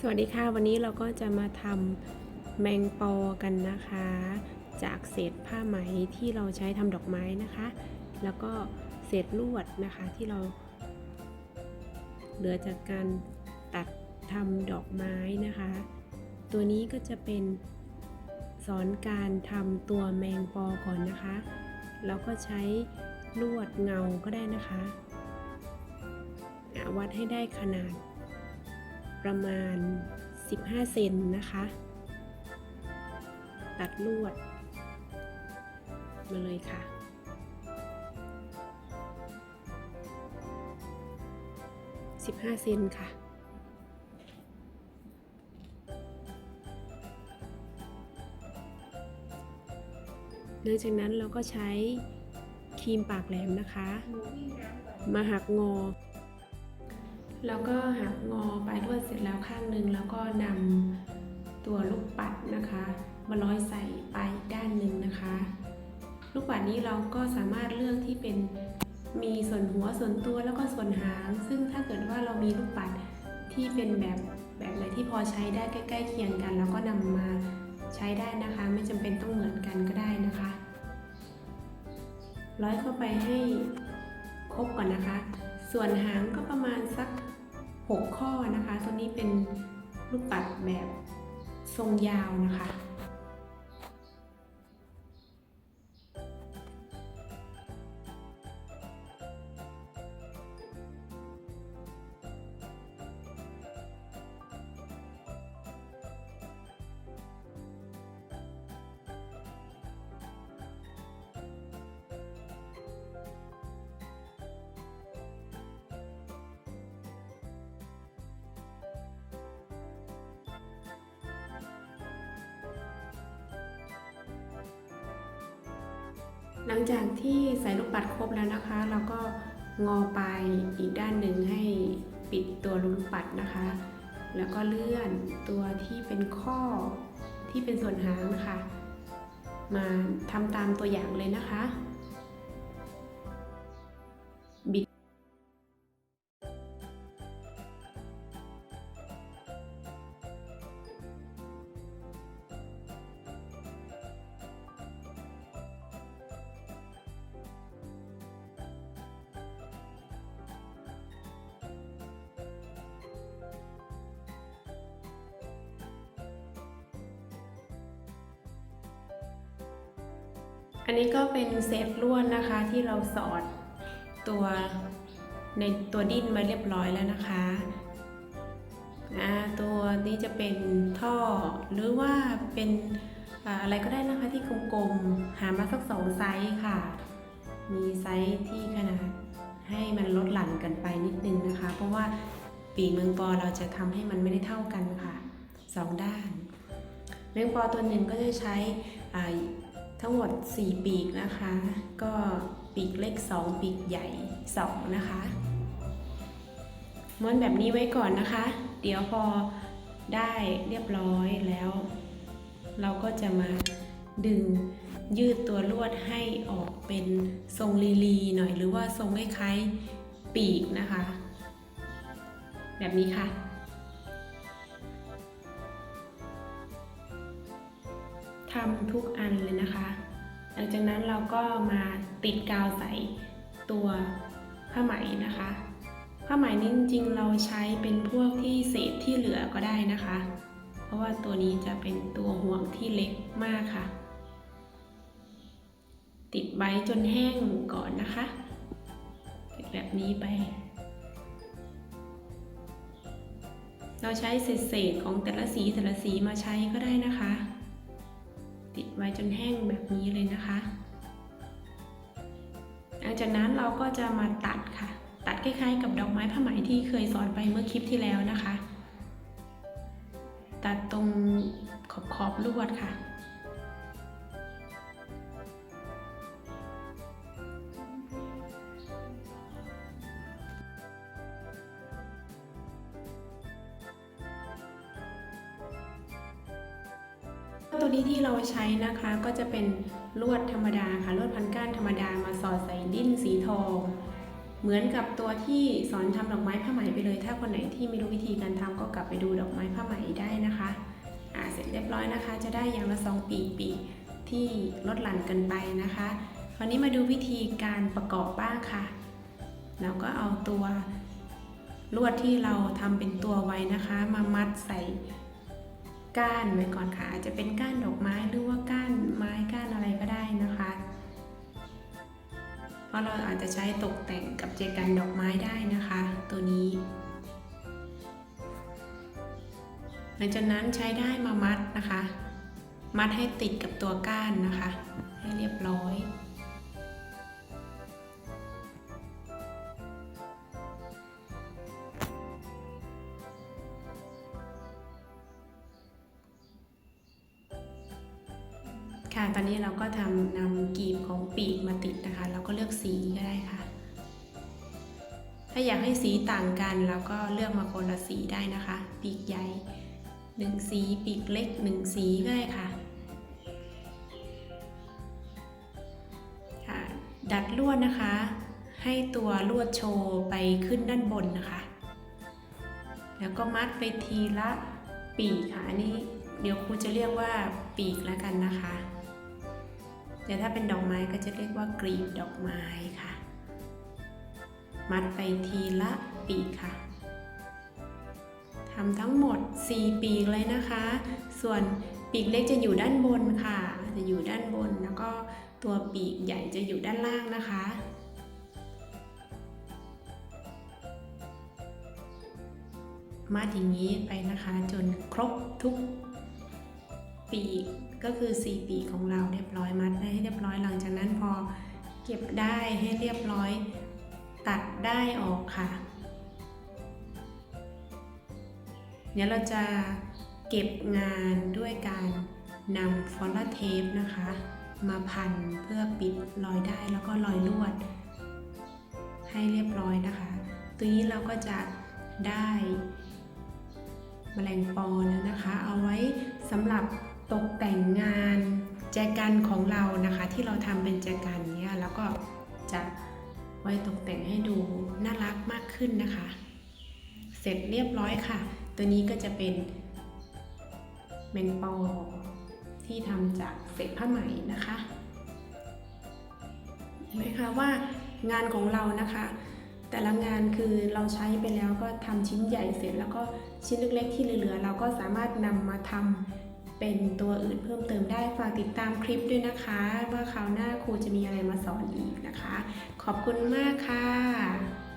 สวัสดีค่ะ วันนี้เราก็จะมาทำแมงปอกันนะคะ จากเศษผ้าไหมที่เราใช้ทำดอกไม้นะคะ แล้วก็เศษลวดนะคะที่เรา เหลือจากการตัดทำดอกไม้นะคะ ตัวนี้ก็จะเป็นสอนการทำตัวแมงปอก่อนนะคะ แล้วก็ใช้ลวดเงาก็ได้นะคะ วัดให้ได้ขนาด ประมาณ 15 เซนนะคะ ตัดลวด มาเลยค่ะ 15 เซนค่ะหลังจากนั้นเราก็ใช้ครีมปากแหลมนะคะ มาหักงอ แล้วก็หักงอปลายลวดเสร็จแล้วข้างหนึ่งแล้วก็นำตัวลูกปัดนะคะ มาร้อยใส่ปลายอีกด้านหนึ่งนะคะ ลูกปัดนี้เราก็สามารถเลือกที่เป็นมีส่วนหัวส่วนตัวแล้วก็ส่วนหาง ซึ่งถ้าเกิดว่าเรามีลูกปัดที่เป็นแบบแบบไหนที่พอใช้ได้ใกล้ๆเคียงกัน แล้วก็นำมาใช้ได้นะคะ ไม่จำเป็นต้องเหมือนกันก็ได้นะคะ ร้อยเข้าไปให้ครบก่อนนะคะ ส่วนหางก็ประมาณสัก 6 ข้อนะคะ ตัวนี้เป็นลูกปัดแบบทรงยาวนะคะ หลังจากที่ใส่ลูกปัดครบแล้วนะคะ เราก็งอไปอีกด้านหนึ่งให้ปิดตัวลูกปัดนะคะ แล้วก็เลื่อนตัวที่เป็นข้อที่เป็นส่วนหางนะคะ มาทำตามตัวอย่างเลยนะคะ อันนี้ก็เป็นเศษลวดนะคะที่เราสอดตัวในตัวดิ้นมาเรียบร้อยแล้วนะคะตัวนี้จะเป็นท่อหรือว่าเป็นอะไรก็ได้นะคะที่กลมๆหามาสักสองไซส์ค่ะ มีไซส์ที่ขนาดให้มันลดหลั่นกันไปนิดนึงนะคะ เพราะว่าปีเมืองปอเราจะทำให้มันไม่ได้เท่ากันค่ะสองด้าน เมืองปอตัวหนึ่งก็จะใช้ ทั้งหมด 4 ปีกนะคะ ก็ปีกเล็ก 2 ปีกใหญ่ 2 นะคะม้วนแบบนี้ไว้ก่อนนะคะ เดี๋ยวพอได้เรียบร้อยแล้ว เราก็จะมาดึงยืดตัวลวดให้ออกเป็นทรงลีลีหน่อยหรือว่าทรงคล้ายๆปีกนะคะ แบบนี้ค่ะำทุกอันเลยนะคะ หลังจากนั้นเราก็มาติดกาวใส่ตัวผ้าไหมนะคะผ้าไหมนี้จริงๆเราใช้เป็นพวกที่เศษที่เหลือก็ได้นะคะ เพราะว่าตัวนี้จะเป็นตัวห่วงที่เล็กมากค่ะ ติดไว้จนแห้งก่อนนะคะติดแบบนี้ไป เราใช้เศษๆของแต่ละสีแต่ละสีมาใช้ก็ได้นะคะ ติดไว้จนแห้งแบบนี้เลยนะคะ หลังจากนั้นเราก็จะมาตัดค่ะ ตัดคล้ายๆ กับดอกไม้ผ้าไหมที่เคยสอนไปเมื่อคลิปที่แล้วนะคะ ตัดตรงขอบขอบลวดค่ะ ตัวนี้ที่เราใช้นะคะก็จะเป็นลวดธรรมดาค่ะลวดพันก้านธรรมดามาสอดใส่ดิ้นสีทอง เหมือนกับตัวที่สอนทำดอกไม้ผ้าไหมไปเลย ถ้าคนไหนที่ไม่รู้วิธีการทำก็กลับไปดูดอกไม้ผ้าไหมได้นะคะอ่าเสร็จเรียบร้อยนะคะ จะได้อย่างละสองปีปีที่ลดหลั่นกันไปนะคะคราวนี้มาดูวิธีการประกอบบ้างค่ะเราก็เอาตัวลวดที่เราทำเป็นตัวไว้นะคะ มามัดใส่ ก้านไว้ก่อนค่ะ อาจจะเป็นก้านดอกไม้หรือว่าก้านไม้ก้านอะไรก็ได้นะคะ เพราะเราอาจจะใช้ตกแต่งกับเจกันดอกไม้ได้นะคะ ตัวนี้หลังจากนั้นใช้ได้มามัดนะคะ มัดให้ติดกับตัวก้านนะคะ ให้เรียบร้อย ตอนนี้เราก็ทำนำกีบของปีกมาติดนะคะ เราก็เลือกสีก็ได้ค่ะ ถ้าอยากให้สีต่างกันเราก็เลือกมาคนละสีได้นะคะ ปีกใหญ่หนึ่งสี ปีกเล็กหนึ่งสีก็ได้ค่ะค่ะดัดลวดนะคะ ให้ตัวลวดโชว์ไปขึ้นด้านบนนะคะ แล้วก็มัดไปทีละปีกค่ะอันนี้เดี๋ยวครูจะเรียกว่าปีกแล้วกันนะคะ แต่ถ้าเป็นดอกไม้ก็จะเรียกว่ากรีบดอกไม้ค่ะ มัดไปทีละปีกค่ะทำทั้งหมด 4 ปีกเลยนะคะ ส่วนปีกเล็กจะอยู่ด้านบนค่ะ จะอยู่ด้านบนแล้วก็ตัวปีกใหญ่จะอยู่ด้านล่างนะคะมัดอย่างนี้ไปนะคะ จนครบทุก ปีกก็คือ 4 ปีกของเราเรียบร้อยมัดได้ให้เรียบร้อยหลังจากนั้นพอเก็บได้ให้เรียบร้อย ตัดได้ออกค่ะ เดี๋ยวเราจะเก็บงานด้วยการนำฟอนต์เทปนะคะ มาพันเพื่อปิดรอยได้แล้วก็รอยลวด ให้เรียบร้อยนะคะตัวนี้เราก็จะได้แมลงปอแล้วนะคะ เอาไว้สำหรับ ตกแต่งงานแจกันของเรานะคะ ที่เราทำเป็นแจกันเนี้ยแล้วก็จะไว้ตกแต่งให้ดูน่ารักมากขึ้นนะคะ เสร็จเรียบร้อยค่ะ ตัวนี้ก็จะเป็นแมงปอที่ทำจากเศษผ้าไหมนะคะเห็นไหมคะว่างานของเรานะคะ แต่ละงานคือเราใช้ไปแล้วก็ทำชิ้นใหญ่เสร็จแล้วก็ชิ้นเล็กๆที่เหลือๆเราก็สามารถนำมาทำ เป็นตัวอื่นเพิ่มเติมได้ฝากติดตามคลิปด้วยนะคะ ว่าคราวหน้าครูจะมีอะไรมาสอนอีกนะคะ ขอบคุณมากค่ะ